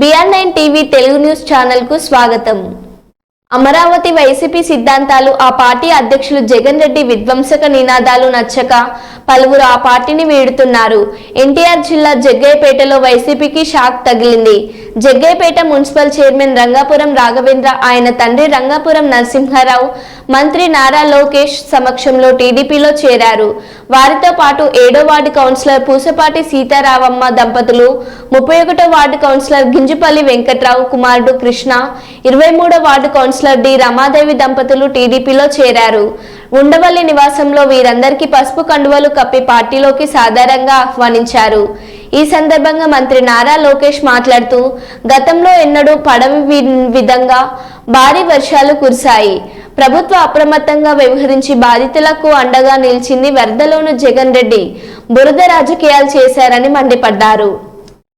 BR nine TV Telugu news ఛానల్కు స్వాగతం. Amaravati YCP సిద్ధాంతాలు ఆ పార్టీ అధ్యక్షులు జగన్ రెడ్డి విధ్వంసక నినాదాలు నచ్చక పలువురు ఆ పార్టీని వీడుతున్నారు. ఎన్టీఆర్ జిల్లా జగ్గయ్యపేటలో వైసీపీకి షాక్ తగిలింది. జగ్గయ్యపేట మున్సిపల్ చైర్మన్ రంగాపురం రాఘవేంద్ర ఆయన తండ్రి రంగాపురం నరసింహారావు మంత్రి నారా లోకేష్ సమక్షంలో టీడీపీలో చేరారు. వారితో పాటు ఏడో వార్డు కౌన్సిలర్ పూసపాటి సీతారామమ్మ దంపతులు ముప్పై ఒకటో వార్డు కౌన్సిలర్ గింజుపల్లి వెంకట్రావు కుమారుడు కృష్ణ ఇరవై మూడో వార్డు కౌన్సిలర్ డి రమాదేవి దంపతులు టీడీపీలో చేరారు. ఉండవల్లి నివాసంలో వీరందరికీ పసుపు కండువలు కప్పి పార్టీలోకి సాధారణంగా ఆహ్వానించారు. ఈ సందర్భంగా మంత్రి నారా లోకేష్ మాట్లాడుతూ గతంలో ఎన్నడూ పడవి వి- విధంగా భారీ వర్షాలు కురిశాయి. ప్రభుత్వ అప్రమత్తంగా వ్యవహరించి బాధితులకు అండగా నిలిచింది వరదలోను జగన్ రెడ్డి. బురద రాజకీయాలు చేశారని మండిపడ్డారు.